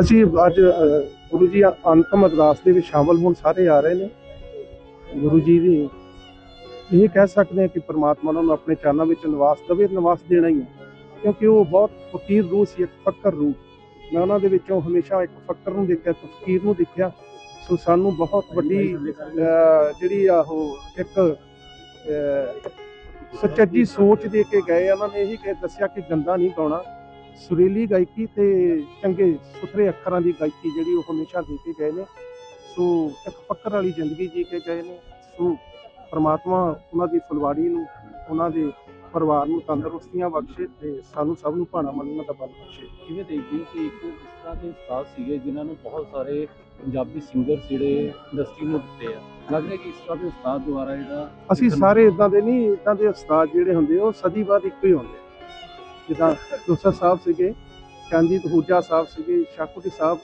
ਅਸੀਂ ਅੱਜ ਗੁਰੂ ਜੀ ਅੰਤਮ ਅਰਦਾਸ ਦੇ ਵਿੱਚ ਸ਼ਾਮਲ ਹੋਣ ਸਾਰੇ ਆ ਰਹੇ ਨੇ। ਗੁਰੂ ਜੀ ਦੀ ਇਹ ਕਹਿ ਸਕਦੇ ਹਾਂ ਕਿ ਪ੍ਰਮਾਤਮਾ ਉਹਨਾਂ ਨੂੰ ਆਪਣੇ ਚਰਨਾਂ ਵਿੱਚ ਨਿਵਾਸ ਦੇਵੇ ਨਿਵਾਸ ਦੇਣਾ ਹੀ ਹੈ ਕਿਉਂਕਿ ਉਹ ਬਹੁਤ ਫਕੀਰ ਰੂਹ ਸੀ ਇੱਕ ਫਕਰ ਰੂਹ। ਮੈਂ ਉਹਨਾਂ ਦੇ ਵਿੱਚੋਂ ਹਮੇਸ਼ਾ ਇੱਕ ਫਕਰ ਨੂੰ ਦੇਖਿਆ ਇੱਕ ਫਕੀਰ ਨੂੰ ਦੇਖਿਆ। ਸੋ ਸਾਨੂੰ ਬਹੁਤ ਵੱਡੀ ਜਿਹੜੀ ਆ ਉਹ ਇੱਕ ਅ, ਸੁਚੱਜੀ ਸੋਚ ਦੇ ਕੇ ਗਏ ਉਹਨਾਂ ਨੇ ਇਹੀ ਕਿ ਦੱਸਿਆ ਕਿ ਗੰਦਾ ਨਹੀਂ ਗਾਉਣਾ ਸੁਰੀਲੀ ਗਾਇਕੀ ਤੇ ਚੰਗੇ ਸੁਥਰੇ ਅੱਖਰਾਂ ਦੀ ਗਾਇਕੀ ਜਿਹੜੀ ਉਹ ਹਮੇਸ਼ਾ ਦੇ ਕੇ ਗਏ ਨੇ। ਸੋ ਇੱਕ ਫਕਰ ਵਾਲੀ ਜ਼ਿੰਦਗੀ ਜੀ ਕੇ ਗਏ ਨੇ। ਸੋ ਪ੍ਰਮਾਤਮਾ ਉਹਨਾਂ ਦੀ ਫੁਲਵਾੜੀ ਨੂੰ ਉਹਨਾਂ ਦੇ ਪਰਿਵਾਰ ਨੂੰ ਤੰਦਰੁਸਤੀਆਂ ਬਖਸ਼ੇ ਤੇ ਸਾਨੂੰ ਸਭ ਨੂੰ ਭਾਣਾ ਮੰਨਣ ਦਾ ਬਲ ਬਖਸ਼ੇ। ਕਿਵੇਂ ਦੇਖਦੇ ਹੋ ਕਿ ਇੱਕ ਇਸ ਤਰ੍ਹਾਂ ਦੇ ਉਸਤਾਦ ਸੀਗੇ ਜਿਨ੍ਹਾਂ ਨੇ ਬਹੁਤ ਸਾਰੇ ਪੰਜਾਬੀ ਸਿੰਗਰ ਜਿਹੜੇ ਇੰਡਸਟਰੀ ਨੂੰ ਦਿੱਤੇ ਆ? ਲੱਗ ਰਿਹਾ ਕਿ ਇਸ ਤਰ੍ਹਾਂ ਦੇ ਉਸਤਾਦ ਦੁਆਰਾ ਜਿਹੜਾ ਅਸੀਂ ਸਾਰੇ ਇਦਾਂ ਦੇ ਨਹੀਂ ਇਦਾਂ ਦੇ ਉਸਤਾਦ ਜਿਹੜੇ ਹੁੰਦੇ ਉਹ ਸਦੀ ਬਾਅਦ ਇੱਕੋ ਹੀ ਹੁੰਦੇ ਜਿੱਦਾਂ ਦੋਸਤ ਸਾਹਿਬ ਸੀਗੇ ਚੰਦੀਤ ਹੂਜਾ ਸਾਹਿਬ ਸੀਗੇ ਸ਼ਾਕੁਟੀ ਸਾਹਿਬ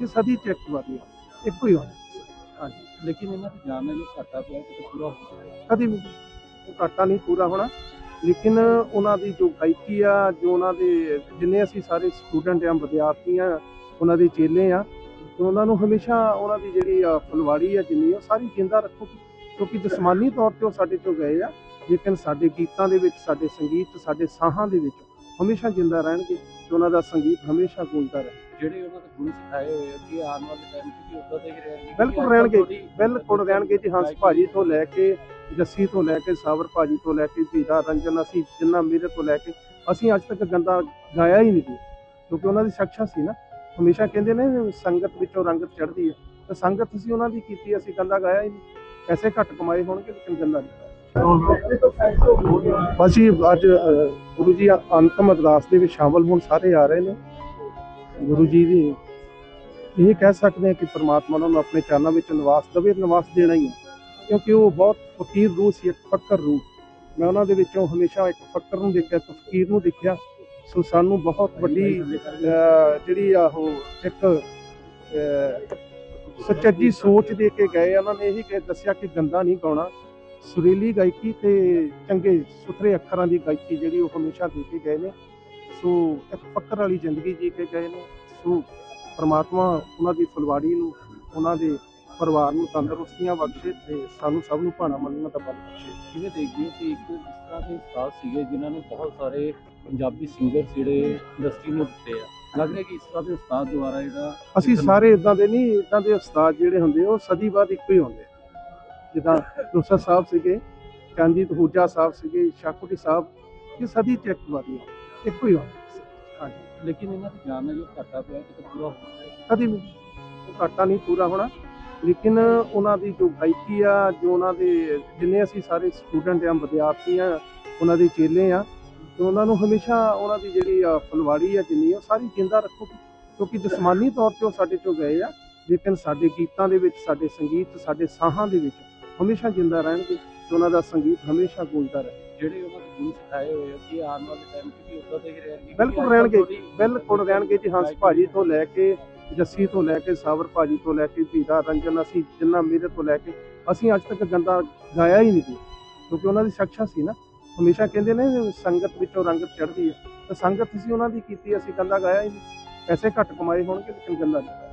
ਇਹ ਸਦੀ ਚ ਇੱਕ ਵਾਰੀ ਆ, ਇੱਕੋ ਹੀ ਹੁੰਦੇ ਹਾਂਜੀ। ਲੇਕਿਨ ਇਹਨਾਂ ਦੀ ਜਾਨ ਨਾਲ ਜੋ ਘਾਟਾ ਪਿਆ ਕਿ ਪੂਰਾ ਹੋ ਜਾਏ ਕਦੀ ਵੀ ਉਹ ਘਾਟਾ ਨਹੀਂ ਪੂਰਾ ਹੋਣਾ। ਲੇਕਿਨ ਉਹਨਾਂ ਦੀ ਜੋ ਗਾਇਕੀ ਆ ਜੋ ਉਹਨਾਂ ਦੇ ਜਿੰਨੇ ਅਸੀਂ ਸਾਰੇ ਸਟੂਡੈਂਟ ਆ ਵਿਦਿਆਰਥੀ ਆ ਉਹਨਾਂ ਦੇ ਚੇਲੇ ਆ ਤੇ ਉਹਨਾਂ ਨੂੰ ਹਮੇਸ਼ਾ ਉਹਨਾਂ ਦੀ ਜਿਹੜੀ ਫੁਲਵਾੜੀ ਆ ਜਿੰਨੀ ਉਹ ਸਾਰੀ ਜਿੰਦਾ ਰੱਖੋ। ਕਿਉਂਕਿ ਜਿਸਮਾਨੀ ਤੌਰ ਤੇ ਉਹ ਸਾਡੇ ਚੋਂ ਗਏ ਆ। ਲੇਕਿਨ ਸਾਡੇ ਗੀਤਾਂ ਦੇ ਵਿੱਚ ਸਾਡੇ ਸੰਗੀਤ ਸਾਡੇ ਸਾਹਾਂ ਦੇ ਵਿੱਚ ਹਮੇਸ਼ਾ ਜਿੰਦਾ ਰਹਿਣਗੇ ਤੇ ਉਹਨਾਂ ਦਾ ਸੰਗੀਤ ਹਮੇਸ਼ਾ ਗੂੰਜਦਾ ਰਹੇ। ਜਿਹੜੇ ਉਹਨਾਂ ਦੇ ਗੁਣ ਸਿਖਾਏ ਹੋਏ ਆ ਕਿ ਆਉਣ ਵਾਲੇ ਟਾਈਮ 'ਚ ਵੀ ਉਦਾਂ ਦੇ ਹੀ ਰਹਿਣਗੇ। ਬਿਲਕੁਲ ਰਹਿਣਗੇ ਬਿਲਕੁਲ ਰਹਿਣਗੇ ਜੀ ਹੰਸ ਭਾਜੀ ਤੋਂ ਲੈ ਕੇ ਜੱਸੀ ਤੋਂ ਲੈ ਕੇ ਸਾਵਰ ਭਾਜੀ ਤੋਂ ਲੈ ਕੇ ਧੀਰਾ ਰੰਜਨ ਅਸੀਂ ਜਿੰਨਾ ਮੇਰੇ ਤੋਂ ਲੈ ਕੇ ਅਸੀਂ ਅੱਜ ਤੱਕ ਗੰਦਾ ਗਾਇਆ ਹੀ ਨਹੀਂ ਕਿਉਂਕਿ ਉਹਨਾਂ ਦੀ ਸ਼ਖਸ਼ਾ ਸੀ ਨਾ। ਹਮੇਸ਼ਾ ਕਹਿੰਦੇ ਨੇ ਸੰਗਤ ਵਿੱਚੋਂ ਰੰਗਤ ਚੜ੍ਹਦੀ ਹੈ। ਤੇ ਸੰਗਤ ਅਸੀਂ ਉਹਨਾਂ ਦੀ ਕੀਤੀ ਅਸੀਂ ਗੰਦਾ ਗਾਇਆ ਹੀ ਨਹੀਂ। ਪੈਸੇ ਘੱਟ ਕਮਾਏ ਹੋਣਗੇ ਲੇਕਿਨ ਗੰਦਾ ਨਹੀਂ। ਅਸੀਂ ਅੱਜ ਗੁਰੂ ਜੀ ਅੰਤਮ ਅਰਦਾਸ ਦੇ ਵਿੱਚ ਸ਼ਾਮਲ ਹੋਣ ਸਾਰੇ ਆ ਰਹੇ ਨੇ। ਗੁਰੂ ਜੀ ਦੀ ਇਹ ਕਹਿ ਸਕਦੇ ਹਾਂ ਕਿ ਪ੍ਰਮਾਤਮਾ ਉਹਨਾਂ ਨੂੰ ਆਪਣੇ ਚਰਨਾਂ ਵਿੱਚ ਨਿਵਾਸ ਦੇਵੇ ਨਿਵਾਸ ਦੇਣਾ ਹੀ ਹੈ। ਕਿਉਂਕਿ ਉਹ ਬਹੁਤ ਫਕੀਰ ਰੂਹ ਸੀ ਇੱਕ ਫਕਰ ਰੂਹ। ਮੈਂ ਉਹਨਾਂ ਦੇ ਵਿੱਚੋਂ ਹਮੇਸ਼ਾ ਇੱਕ ਫਕਰ ਨੂੰ ਦੇਖਿਆ ਇੱਕ ਫਕੀਰ ਨੂੰ ਦੇਖਿਆ। ਸੋ ਸਾਨੂੰ ਬਹੁਤ ਵੱਡੀ ਜਿਹੜੀ ਆ ਉਹ ਇੱਕ ਅ, ਸੁਚੱਜੀ ਸੋਚ ਦੇ ਕੇ ਗਏ ਉਹਨਾਂ ਨੇ ਇਹੀ ਕਿ ਦੱਸਿਆ ਕਿ ਗੰਦਾ ਨਹੀਂ ਗਾਉਣਾ। ਸੁਰੀਲੀ ਗਾਇਕੀ ਤੇ ਚੰਗੇ ਸੁਥਰੇ ਅੱਖਰਾਂ ਦੀ ਗਾਇਕੀ ਜਿਹੜੀ ਉਹ ਹਮੇਸ਼ਾ ਦੇ ਕੇ ਗਏ ਨੇ। ਸੋ ਇੱਕ ਫਕਰ ਵਾਲੀ ਜ਼ਿੰਦਗੀ ਜੀ ਕੇ ਗਏ ਨੇ। ਸੋ ਪ੍ਰਮਾਤਮਾ ਉਹਨਾਂ ਦੀ ਫੁਲਵਾੜੀ ਨੂੰ ਉਹਨਾਂ ਦੇ ਪਰਿਵਾਰ ਨੂੰ ਤੰਦਰੁਸਤੀਆਂ ਬਖਸ਼ੇ ਤੇ ਸਾਨੂੰ ਸਭ ਨੂੰ ਭਾਣਾ ਮੰਨਣ ਦਾ ਬਲ ਬਖਸ਼ੇ ਕਿਵੇਂ ਦੇਖਦੇ ਕਿ ਇੱਕ ਇਸ ਤਰ੍ਹਾਂ ਦੇ ਉਸਤਾਦ ਸੀਗੇ ਜਿਨ੍ਹਾਂ ਨੇ ਬਹੁਤ ਸਾਰੇ ਪੰਜਾਬੀ ਸਿੰਗਰ ਜਿਹੜੇ ਇੰਡਸਟਰੀ ਨੂੰ ਦਿੱਤੇ ਆ। ਲੱਗ ਰਿਹਾ ਕਿ ਇਸ ਤਰ੍ਹਾਂ ਦੇ ਉਸਤਾਦ ਦੁਆਰਾ ਜਿਹੜਾ ਅਸੀਂ ਸਾਰੇ ਇਦਾਂ ਦੇ ਨਹੀਂ ਇਦਾਂ ਦੇ ਉਸਤਾਦ ਜਿਹੜੇ ਹੁੰਦੇ ਉਹ ਸਦੀ ਬਾਅਦ ਇੱਕੋ ਹੀ ਹੁੰਦੇ ਜਿੱਦਾਂ ਦੋਸਤ ਸਾਹਿਬ ਸੀਗੇ ਚੰਦੀਤ ਹੂਜਾ ਸਾਹਿਬ ਸੀਗੇ ਸ਼ਾਕੁਟੀ ਸਾਹਿਬ ਇਹ ਸਦੀ ਚ ਇੱਕ ਹੀ ਹਾਂਜੀ। ਲੇਕਿਨ ਇਹਨਾਂ ਦੀ ਜਾਨ ਨਾਲ ਜੋ ਘਾਟਾ ਪਿਆ ਕਿ ਪੂਰਾ ਹੋ। ਜਾਏ ਕਦੀ ਵੀ ਉਹ ਘਾਟਾ ਨਹੀਂ ਪੂਰਾ ਹੋਣਾ। ਲੇਕਿਨ ਉਹਨਾਂ ਦੀ ਜੋ ਗਾਇਕੀ ਆ ਜੋ ਉਹਨਾਂ ਦੇ ਜਿੰਨੇ ਅਸੀਂ ਸਾਰੇ ਸਟੂਡੈਂਟ ਆ ਵਿਦਿਆਰਥੀ ਆ ਉਹਨਾਂ ਦੇ ਚੇਲੇ ਆ ਤੇ ਉਹਨਾਂ ਨੂੰ ਹਮੇਸ਼ਾ ਉਹਨਾਂ ਦੀ ਜਿਹੜੀ ਫੁਲਵਾੜੀ ਆ ਜਿੰਨੀ ਉਹ ਸਾਰੀ ਜਿੰਦਾ ਰੱਖੋ। ਕਿਉਂਕਿ ਜਿਸਮਾਨੀ ਤੌਰ ਤੇ ਉਹ ਸਾਡੇ ਚੋਂ ਗਏ ਆ ਲੇਕਿਨ ਸਾਡੇ ਗੀਤਾਂ ਦੇ ਵਿੱਚ ਸਾਡੇ ਸੰਗੀਤ ਸਾਡੇ ਸਾਹਾਂ ਦੇ ਵਿੱਚ ਹਮੇਸ਼ਾ ਜਿੰਦਾ ਰਹਿਣਗੇ ਤੇ ਉਹਨਾਂ ਦਾ ਸੰਗੀਤ ਹਮੇਸ਼ਾ ਗੂੰਜਦਾ ਰਹੇ। ਜਿਹੜੇ ਉਹਨਾਂ ਦੇ ਗੁਣ ਸਿਖਾਏ ਹੋਏ ਆ ਕਿ ਆਉਣ ਵਾਲੇ ਟਾਈਮ 'ਚ ਵੀ ਉਦਾਂ ਦੇ ਹੀ ਰਹਿਣਗੇ ਬਿਲਕੁਲ ਰਹਿਣਗੇ ਬਿਲਕੁਲ ਰਹਿਣਗੇ ਜੀ ਹੰਸ ਭਾਜੀ ਤੋਂ ਲੈ ਕੇ ਜੱਸੀ ਤੋਂ ਲੈ ਕੇ ਸਾਵਰ ਭਾਜੀ ਤੋਂ ਲੈ ਕੇ ਧੀਰਾ ਰੰਜਨ ਅਸੀਂ ਜਿੰਨਾ ਮੇਰੇ ਤੋਂ ਲੈ ਕੇ ਅਸੀਂ ਅੱਜ ਤੱਕ ਗੰਦਾ ਗਾਇਆ ਹੀ ਨਹੀਂ ਕਿਉਂਕਿ ਉਹਨਾਂ ਦੀ ਸ਼ਖਸ਼ਾ ਸੀ ਨਾ। ਹਮੇਸ਼ਾ ਕਹਿੰਦੇ ਨੇ ਸੰਗਤ ਵਿੱਚੋਂ ਰੰਗਤ ਚੜ੍ਹਦੀ ਹੈ। ਤੇ ਸੰਗਤ ਅਸੀਂ ਉਹਨਾਂ ਦੀ ਕੀਤੀ ਅਸੀਂ ਗੰਦਾ ਗਾਇਆ ਹੀ ਨਹੀਂ। ਪੈਸੇ ਘੱਟ ਕਮਾਏ ਹੋਣਗੇ ਲੇਕਿਨ ਗੰਦਾ ਨਹੀਂ।